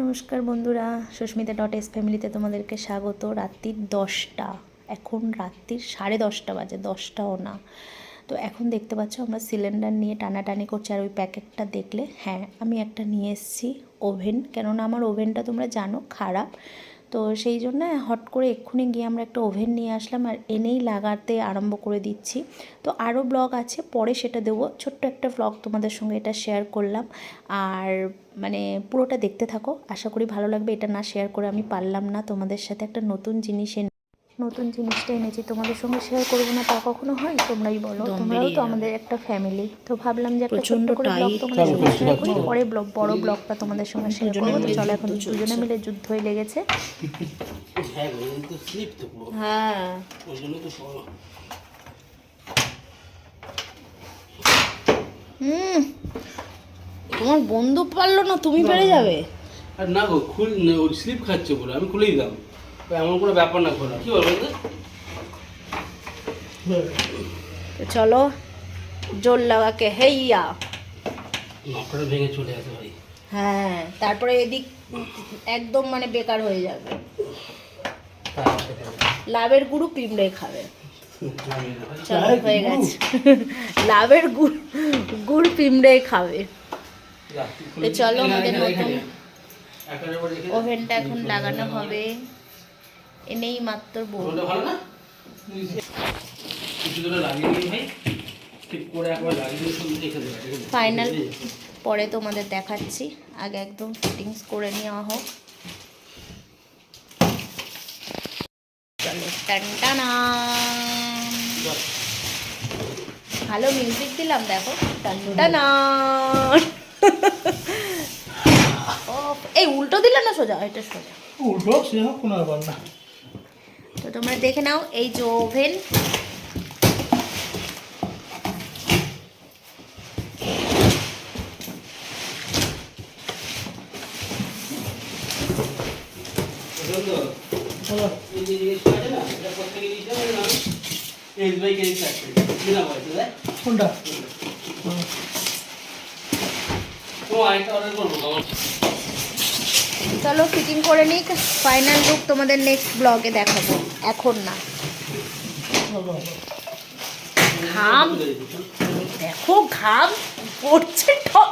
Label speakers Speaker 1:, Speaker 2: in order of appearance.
Speaker 1: নমস্কার বন্ধুরা, Susmita dot S ফ্যামিলিতে তোমাদেরকে স্বাগত। রাত্রির দশটা, এখন রাত্রির সাড়ে দশটা বাজে, দশটাও না। তো এখন দেখতে পাচ্ছ আমরা সিলিন্ডার নিয়ে টানাটানি করছি আর ওই প্যাকেটটা দেখলে হ্যাঁ আমি একটা নিয়ে এসেছি ওভেন। কেননা আমার ওভেনটা তোমরা জানো, খারাপ। তো সেই জন্য হট করে এক্ষুনি গিয়ে আমরা একটা ওভেন নিয়ে আসলাম আর এনেই লাগাতে আরম্ভ করে দিচ্ছি। তো আরও ব্লগ আছে, পরে সেটা দেবো। ছোট্ট একটা ব্লগ তোমাদের সঙ্গে এটা শেয়ার করলাম। আর মানে পুরোটা দেখতে থাকো। আশা করি ভালো লাগবে। এটা না শেয়ার করে আমি পারলাম না। তোমাদের সাথে একটা নতুন জিনিস নতুন জিনিসটা এনেছি তোমাদের সঙ্গে শেয়ার করব না তা কখনো হয়? তোমরাই বলো। তোমরাও তো আমাদের একটা ফ্যামিলি তো ভাবলাম যে একটা ছোট্ট করে ব্লগ তোমাদের সঙ্গে শেয়ার করি। পরে ব্লগ বড় ব্লগটা তোমাদের সঙ্গে শেয়ার করব। তো চলো এখন দুজনে মিলে যুদ্ধ হয়ে লেগেছে
Speaker 2: হ্যাঁ।
Speaker 3: হ্যাঁ হুম। তোমার বন্ধু পারল না তুমি পেরে যাবে।
Speaker 2: আর না গো খুল না, ওই স্লিপ খাচ্ছে বলে আমি খুলেই দাম এমন কোনো ব্যাপার না খোলা কি বলবেন তো
Speaker 3: চলো জোর লাগাকে হেইয়া।
Speaker 2: নকটা ভেঙে চলে আসে ভাই।
Speaker 3: হ্যাঁ তারপরে এদিক একদম মানে বেকার হয়ে যাবে। লাভের গুরু পিমড়ে খাবে। চলো হয়ে গেছে। লাভের গুড় গুড় পিমড়ে খাবে। তো চলো আমাদের নতুন ওভেনটা এখন লাগানো হবে। এনেই মাত্র বউ
Speaker 2: ভালো না।
Speaker 1: ফাইনাল পরে তোমাদের দেখাচ্ছি। আগে একদম ফিটিংস করে নেওয়া হোক। চলো টানটানা। ভালো মিউজিক দিলাম দেখো। টানটানা। এই উল্টো দিলে না সোজা? এটা সোজা।
Speaker 2: উল্টো সেরকম কোনো ব্যাপার না।
Speaker 1: তো তোমরা দেখে নাও এই যে ওভেন?
Speaker 4: কোনটা
Speaker 2: ও, আরেকটা order করব,
Speaker 1: চলো ফিটিং করে নিক ফাইনাল লুক তোমাদের নেক্সট ব্লগে দেখাবো এখন না ঘাম দেখো ঘাম পড়ছে ঠক